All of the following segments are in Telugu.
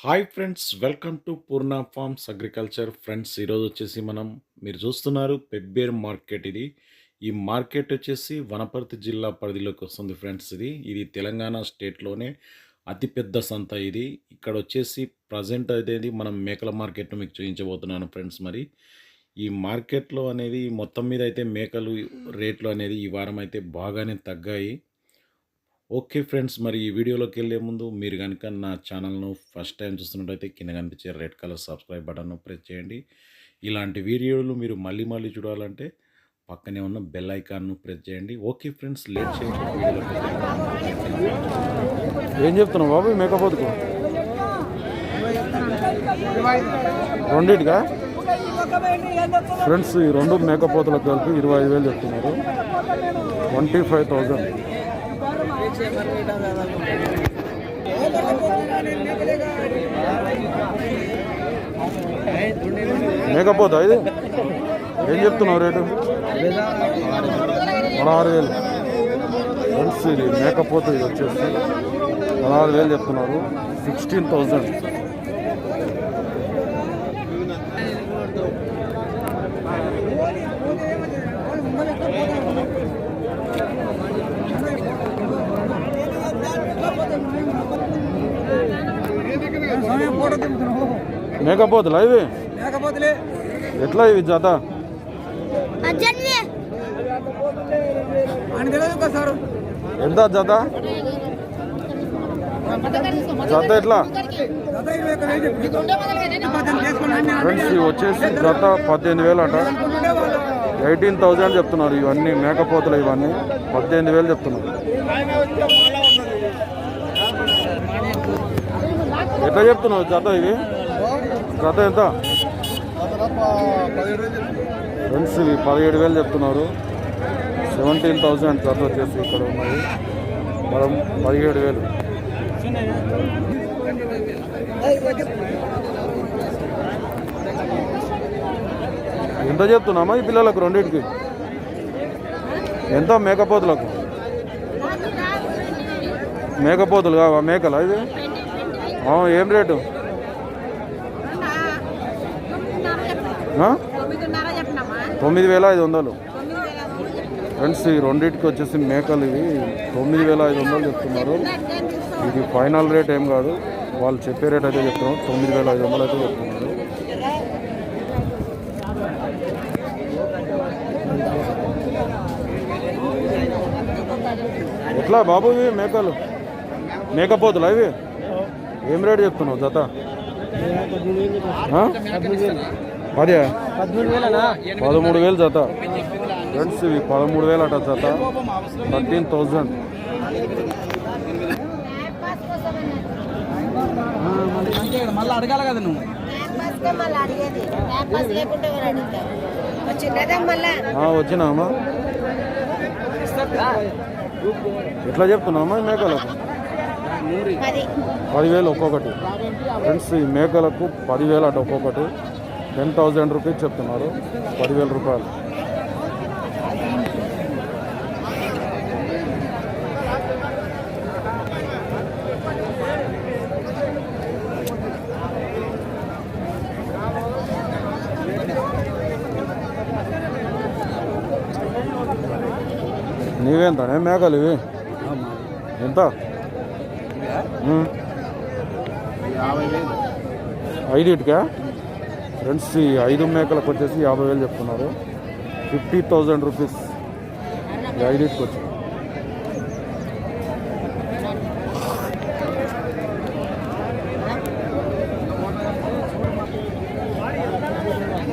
Hi friends welcome to Purna farms agriculture. Friends ఈరోజు వచ్చేసి మనం మీరు చూస్తున్నారు పెబ్బేరు మార్కెట్ ఇది. ఈ మార్కెట్ వచ్చేసి వనపర్తి జిల్లా పరిధిలోకి వస్తుంది ఫ్రెండ్స్ ఇది. ఇది తెలంగాణ స్టేట్లోనే అతిపెద్ద సంత ఇది. ఇక్కడ వచ్చేసి ప్రజెంట్ అనేది మనం మేకల మార్కెట్ను మీకు చూపించబోతున్నాను ఫ్రెండ్స్ మరి. ఈ మార్కెట్లో అనేది మొత్తం మీద అయితే మేకలు రేట్లు అనేది ఈ వారం అయితే బాగానే తగ్గాయి. ఓకే ఫ్రెండ్స్ మరి ఈ వీడియోలోకి వెళ్ళే ముందు మీరు కనుక నా ఛానల్ను ఫస్ట్ టైం చూస్తున్నట్టయితే కింద కనిపించే రెడ్ కలర్ సబ్స్క్రైబ్ బటన్ను ప్రెస్ చేయండి. ఇలాంటి వీడియోలు మీరు మళ్ళీ మళ్ళీ చూడాలంటే పక్కనే ఉన్న బెల్ ఐకాన్ను ప్రెస్ చేయండి. ఓకే ఫ్రెండ్స్ లేట్ చేయండి ఏం చెప్తున్నావు బాబు మేకప్ మేకపోతుకు రెండింటిగా ఫ్రెండ్స్ ఈ రెండు మేకపోతులకు కలిపి ఇరవై ఐదు వేలు చెప్తున్నారు. Twenty five thousand. మేకపోతా ఇది? ఏం చెప్తున్నావు రేటు? పదహారు వేలు. ఫ్రెండ్స్ ఇది మేకపోతే ఇది వచ్చేసి పదహారు వేలు చెప్తున్నారు. Sixteen thousand. మేకపోతులా. ఇవి? ఎట్లా ఇవి జత? ఎంత జత? జత ఎట్లా? ఫ్రెండ్స్ ఇవి వచ్చేసి జత పద్దెనిమిది వేలు అట. ఎయిటీన్ థౌజండ్ చెప్తున్నారు ఇవన్నీ మేకపోతులు ఇవన్నీ. పద్దెనిమిది వేలు చెప్తున్నారు. ఎట్లా చెప్తున్నావు జత ఇది? జత ఎంత? ఫ్రెండ్స్ ఇవి పదిహేడు వేలు చెప్తున్నారు. సెవెంటీన్ థౌజండ్ జత వచ్చేసి ఇక్కడ ఉన్నాయి మనం పదిహేడు వేలు. ఎంత చెప్తున్నామా ఈ పిల్లలకు రెండింటికి? ఎంత? మేకపోతులకు? మేకపోతులు కావా? మేకలా ఇది? ఏం రేటు? తొమ్మిది వేల ఐదు వందలు. ఫ్రెండ్స్ ఈ రెండింటికి వచ్చేసి మేకలు ఇవి. తొమ్మిది వేల ఐదు వందలు చెప్తున్నారు. ఇది ఫైనల్ రేట్ ఏం కాదు. వాళ్ళు చెప్పే రేట్ అయితే చెప్తున్నారు తొమ్మిది వేల ఐదు వందలు అయితే చెప్తున్నారు. ఎట్లా బాబు ఇవి మేకలు? మేకపోతులు ఇవి? ఏం రేట్ చెప్తున్నావు జత? ఆ? పదమూడు వేలు జత. ఫ్రెండ్స్ ఇవి పదమూడు వేలు అట జత. Thirteen thousand. మళ్ళీ అడగాలి కదా నువ్వు వచ్చినామా ఎట్లా చెప్తున్నామా మేకలకు? పదివేలు ఒక్కొక్కటి. ఫ్రెండ్స్ ఈ మేకలకు పదివేలు అట ఒక్కొక్కటి. టెన్ థౌజండ్ రూపీస్ చెప్తున్నారు. పదివేల రూపాయలు. నీవెంతనే మేకలు ఇవి? ఎంత. ఐదుటికా? ఫ్రెండ్స్ ఈ ఐదు మేకలకు వచ్చేసి యాభై వేలు చెప్తున్నారు. ఫిఫ్టీ థౌజండ్ రూపీస్ ఈ ఐదుటికి వచ్చి.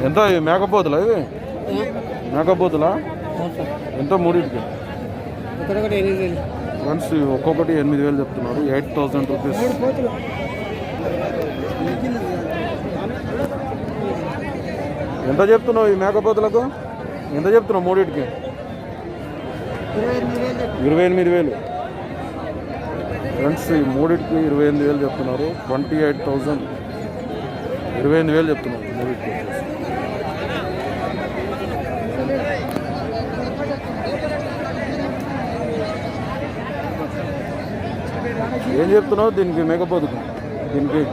ఎంత ఇవి మేకపోతులా ఇవి? మేకపోతులా? ఎంత మూడింటికి? ఫ్రెండ్స్ ఒక్కొక్కటి ఎనిమిది వేలు చెప్తున్నారు. ఎయిట్ థౌజండ్ రూపీస్ ఎంత చెప్తున్నావు ఈ మేకపోతులకు? ఎంత చెప్తున్నావు మూడింటికి? ఇరవై ఎనిమిది వేలు. ఇరవై ఎనిమిది వేలు ఫ్రెండ్స్ ఈ మూడింటికి ఇరవై ఎనిమిది వేలు చెప్తున్నారు. ట్వంటీ ఎయిట్ థౌజండ్ ఇరవై ఎనిమిది వేలు చెప్తున్నారు మూడింటికి. ఏం చెప్తున్నావు? దీనికి మేకపోతుకు దీనికి?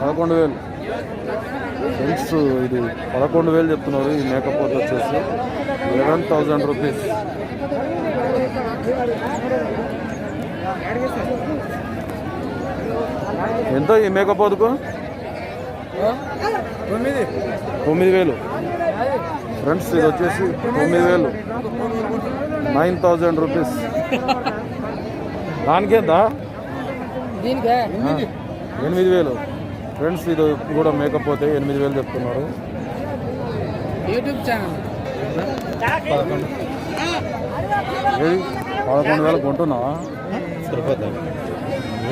పదకొండు వేలు. ఫ్రెండ్స్ ఇది పదకొండు వేలు చెప్తున్నారు ఈ మేకపోతే వచ్చేసి. లెవెన్ థౌజండ్ రూపీస్ ఎంత ఈ మేకపోతుకు తొమ్మిది. తొమ్మిది వేలు. ఫ్రెండ్స్ ఇది వచ్చేసి తొమ్మిది వేలు. Nine thousand rupees. దానికేందా? ఎనిమిది. వేలు. ఫ్రెండ్స్ ఇది కూడా మేకప్ పోతే ఎనిమిది వేలు చెప్తున్నారు. YouTube channel. పదకొండు. వేలకు కొంటున్నావా?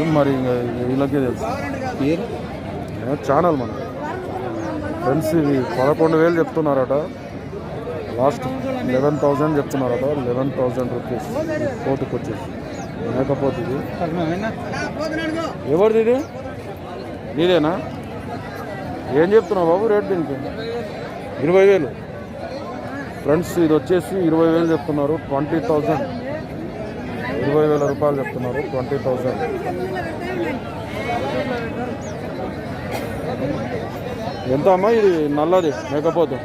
ఏం మరి ఇంకా వీళ్ళకే తెలుసు. ఛానల్ మన ఫ్రెండ్స్ ఇవి పదకొండు వేలు చెప్తున్నారట. లాస్ట్. లెవెన్ థౌజండ్ చెప్తున్నారట లెవెన్ థౌజండ్ రూపీస్ కోటుకు వచ్చేసి మేకపోతే ఇది? ఎవరిది ఇది? నీదేనా? ఏం చెప్తున్నావు బాబు రేట్ దీనికి? ఇరవై వేలు. ఫ్రెండ్స్ ఇది వచ్చేసి ఇరవై వేలు చెప్తున్నారు ట్వంటీ థౌజండ్ ఇరవై వేల రూపాయలు చెప్తున్నారు ట్వంటీ థౌజండ్ ఎంత అమ్మా ఇది? నల్లది మేకపోతే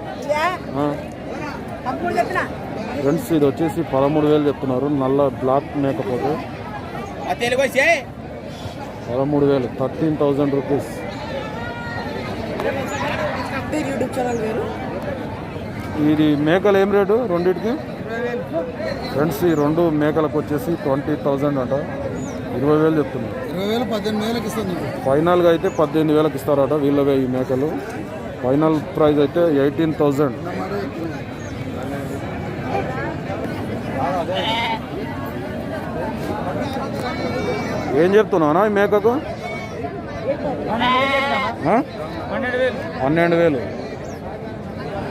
ఫ్రెండ్స్ ఇది వచ్చేసి పదమూడు వేలు చెప్తున్నారు. నల్ల బ్లాక్ మేకపోతే వచ్చే పదమూడు వేలు థర్టీన్ థౌజండ్ రూపీస్. ఇది మేకలు ఏం రేటు రెండింటికి? ఫ్రెండ్స్ ఈ రెండు మేకలకు వచ్చేసి ట్వంటీ థౌజండ్ అంట. ఇరవై వేలు చెప్తున్నారు. ఫైనల్గా అయితే పద్దెనిమిది వేలకు ఇస్తారట వీళ్ళవే ఈ మేకలు. ఫైనల్ ప్రైస్ అయితే ఎయిటీన్ థౌజండ్ ఏం చెప్తున్నావునా ఈ మేకకు? పన్నెండు వేలు.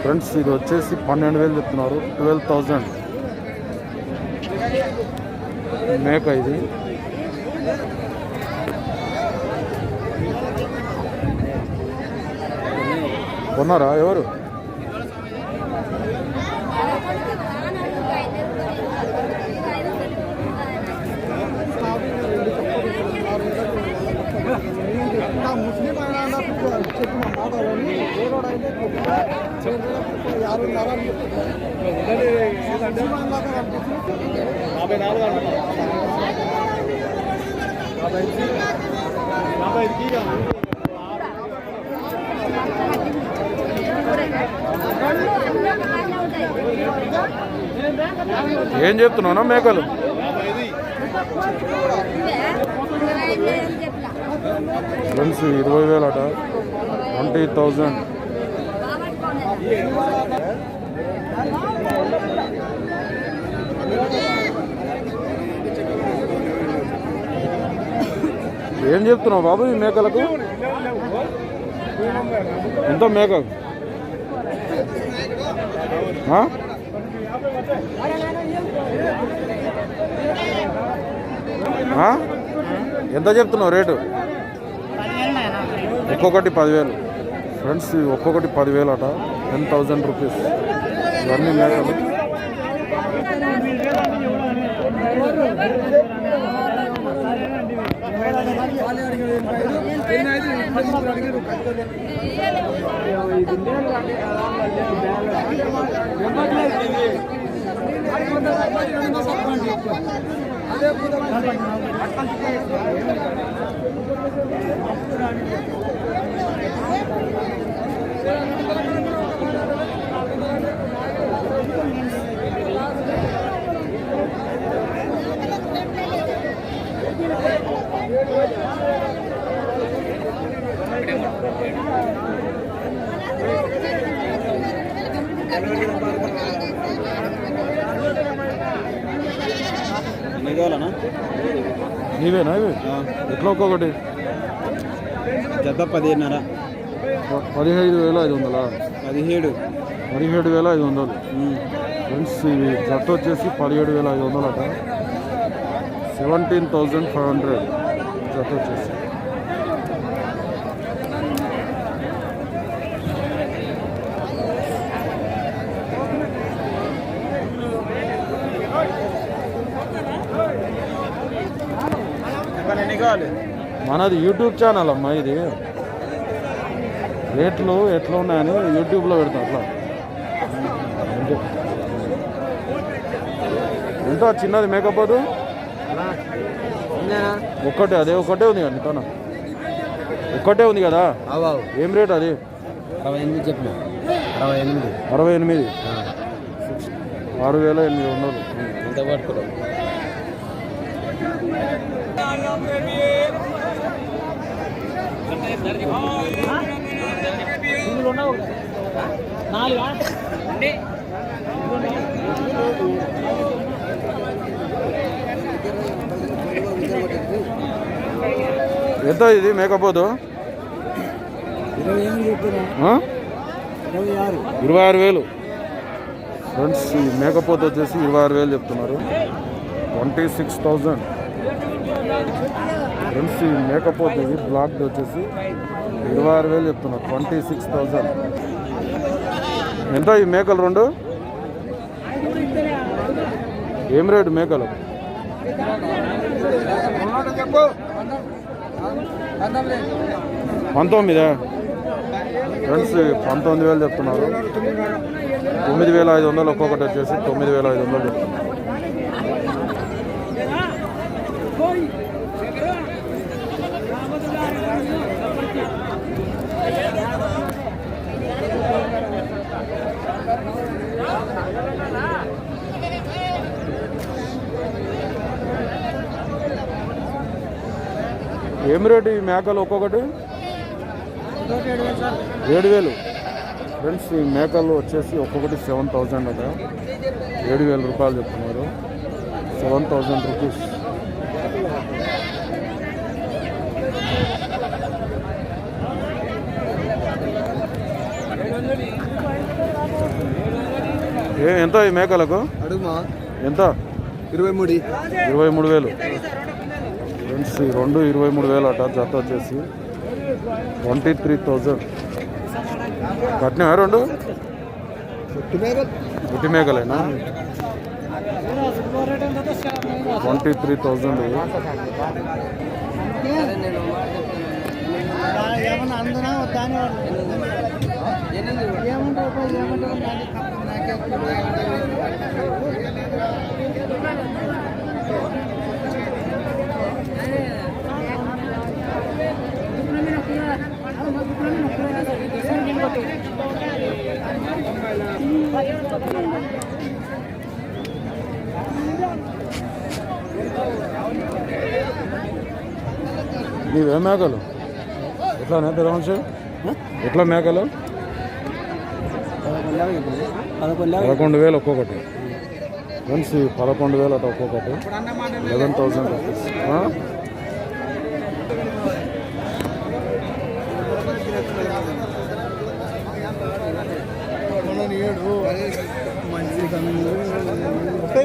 ఫ్రెండ్స్ ఇది వచ్చేసి పన్నెండు వేలు చెప్తున్నారు. Twelve thousand. మేక ఇది. కొన్నారా ఎవరు? యాభై నరాలు యాభై నాలుగు ఏం చెప్తున్నావునా మేకలు ఫ్రెండ్స్ ఇరవై వేలు అట ట్వంటీ థౌజండ్. ఏం చెప్తున్నావు బాబు ఈ మేకలకు? ఎంత మేక? ఎంత చెప్తున్నావు రేటు? ఒక్కొక్కటి పదివేలు. ఫ్రెండ్స్ ఒక్కొక్కటి పదివేలు అట టెన్ థౌజండ్ రూపీస్. ఇవన్నీ మేకలు నీవేనా ఇవి? ఎట్లా ఒక్కొక్కటి? జత పదిన్నర ప- పదిహేడు వేల ఐదు వందలా? పదిహేడు. పదిహేడు వేల ఐదు వందలు. ఫ్రెండ్స్ ఇవి జత వచ్చేసి పదిహేడు వేల ఐదు వందలు అట సెవెంటీన్ థౌజండ్ ఫైవ్ హండ్రెడ్ జత వచ్చేసి. మనది యూట్యూబ్ ఛానల్ అమ్మా ఇది. రేట్లు ఎట్లా ఉన్నాయని యూట్యూబ్లో పెడతాం అట్లా. ఎంత చిన్నది మేకప్ అది? ఒక్కటే అదే ఒక్కటే ఉంది కదా తన ఒక్కటే ఉంది కదా? ఏం రేట్ అది? అరవై ఎనిమిది చెప్పిన. అరవై ఎనిమిది. అరవై ఎనిమిది? ఆరు వేల ఎనిమిది వందలు. ఎంత ఎంత ఇది మేకపోతు? ఇరవై ఆరు ఇరవై ఆరు వేలు. ఫ్రెండ్స్ ఈ మేకపోతు వచ్చేసి ఇరవై ఆరు వేలు చెప్తున్నారు. Twenty six thousand. ఫ్రెండ్స్ ఈ మేకపోతు ఇది బ్లాక్ వచ్చేసి ఇరవై ఆరు వేలు చెప్తున్నారు ట్వంటీ సిక్స్ థౌజండ్ ఎంత ఈ మేకలు రెండు? ఏం రేటు మేకలు? పంతొమ్మిదా? ఫ్రెండ్స్ పంతొమ్మిది వేలు చెప్తున్నారు. తొమ్మిది వేల ఐదు వందలు ఒక్కొక్కటి వచ్చేసి తొమ్మిది వేల ఐదు వందలు చెప్తున్నారు. ఏం రేటు ఈ మేకలు ఒక్కొక్కటి? ఏడు వేలు ఫ్రెండ్స్ ఈ మేకలు వచ్చేసి ఒక్కొక్కటి సెవెన్ థౌజండ్ అట. ఏడు వేల రూపాయలు చెప్తున్నారు. Seven thousand rupees. ఏ ఎంత ఈ మేకలకు? ఎంత? ఇరవై మూడు. ఇరవై మూడు వేలు. ఫ్రెండ్స్ ఈ రెండు ఇరవై మూడు వేలు అట జత వచ్చేసి. Twenty three thousand. కట్టినా రెండు? గుట్టి మేకలేనా ట్వంటీ త్రీ థౌజండ్. ఏమంటారు నీవే మేకలు? ఎట్లా పెద్ద మనిషి ఎట్లా మేకలు? పదకొండు వేలు ఒక్కొక్కటి. ఫ్రెండ్స్ పదకొండు వేలు అట ఒక్కొక్కటి. లెవెన్ థౌసండ్ రూపీస్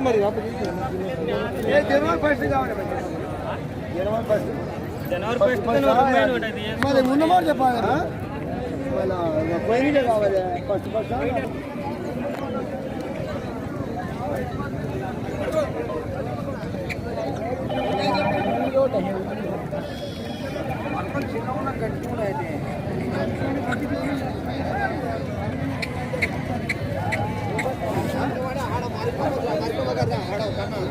మరి. జనవరి ఫస్ట్ మరి ఉన్నమాట చెప్పాలి పోయిన కావాలి ఫస్ట్ ఫస్ట్ చిన్న గట్టి కూడా అయితే ఆడ ఆడ